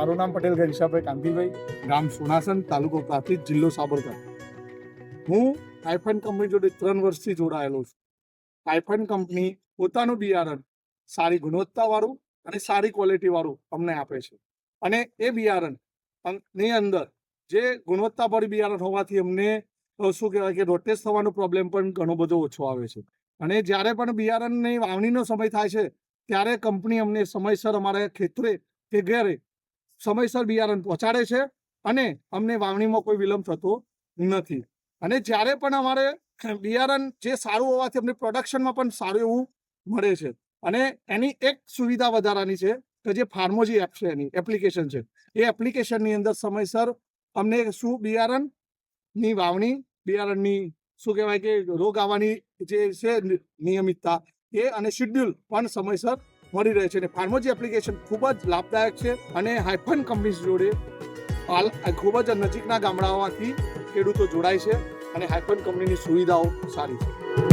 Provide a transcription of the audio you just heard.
નામ પટેલ ઘનશ્યાભાઈ કાંતિભાઈ, ગામ સોનાસન, તાલુકો પ્રાંતિજ, જિલ્લો સાબરકાંઠા. હું આઈફોન કંપની જોડે ત્રણ વર્ષથી જોડાયેલો છું. આઈફોન કંપની પોતાનું બિયારણ સારી ગુણવત્તાવાળું અને સારી ક્વોલિટીવાળું અમને આપે છે. અને એ બિયારણની અંદર જે ગુણવત્તાભરી બિયારણ હોવાથી અમને શું કહેવાય કે રોટેસ થવાનો પ્રોબ્લેમ પણ ઘણો બધો ઓછો આવે છે. અને જ્યારે પણ બિયારણની વાવણીનો સમય થાય છે, ત્યારે કંપની અમને સમયસર અમારા ખેતરે કે ઘરે સમયસર બિયારણ પહોંચાડે છે અને અમને વાવણીમાં કોઈ વિલંબ થતો નથી. અને જ્યારે પણ અમારે બિયારણ જે સારું હોવાથી અમને પ્રોડક્શનમાં પણ સારું એવું મળે છે. અને એની એક સુવિધા વધારાની છે કે જે ફાર્મોજી એપ છે એની એપ્લિકેશન છે. એ એપ્લિકેશનની અંદર સમયસર અમને શું બિયારણની વાવણી, બિયારણની શું કહેવાય કે રોગ આવવાની જે છે નિયમિતતા એ અને શેડ્યુલ પણ સમયસર મળી રહે છે અને ફાર્મોજી એપ્લિકેશન ખૂબ જ લાભદાયક છે અને હાઇફન કંપની જોડે ખૂબ જ નજીકના ગામડાઓમાંથી ખેડૂતો જોડાય છે અને હાઇફન કંપનીની સુવિધાઓ સારી છે.